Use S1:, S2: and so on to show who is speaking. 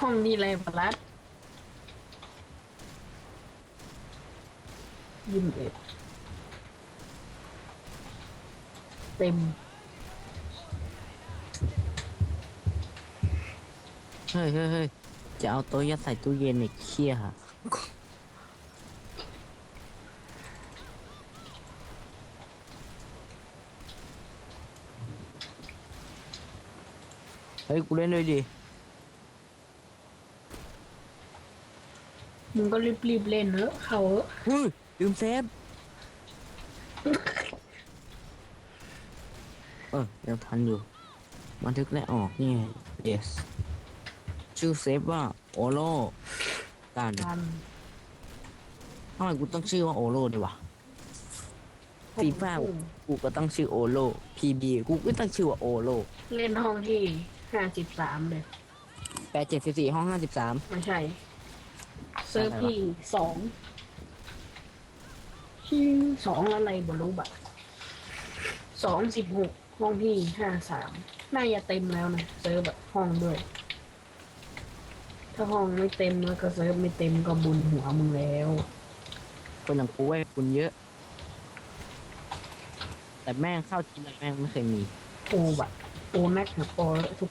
S1: ห้องนี้เลยพลัดยี่สิบเอ็ดเต็ม
S2: เฮ้ยเฮ้ยเฮ้ยจะเอาโต๊ะยัดใส่ตู้เย็นอีกเคี้ยค่ะ เฮ้ย กูเล่นด้วยดิ
S1: มึงก็รีบๆเล่นเนอะเขาเถอะ
S2: เฮ้ยลืมเซฟเออยังทันอยู่ บันทึกและออกนี่ไง yes ชื่อเซฟว่าโอโลกัน
S1: กัน
S2: ทำไมกูต้องชื่อว่าโอโลดีวะฟีฟ่ากูก็ต้องชื่อโอโลพีบีกูก็ต้องชื่อว่าโอโล
S1: เล่นห้องที่ห้าสิบสามเลย
S2: แปดเจ็ดสิบสี่ห้องห้าสิบสาม
S1: ไม่ใช่เซิร์ฟที่สองที่สองอะไรบรู้บะสองสิบหกห้องที่ห้าสามน่าจะเต็มแล้วนะเซิร์ฟแบบห้องด้วย ถ้าห้องไม่เต็มแล้วก็เซิร์ฟไม่เต็มก็บุญหัวมึงแล้ว
S2: คนอย่างกูไว้คุณเยอะ แต่แม่งเข้าทีไรแม่งไม่เคยมี
S1: โปรแบบโปรแม็กกับโปรทุก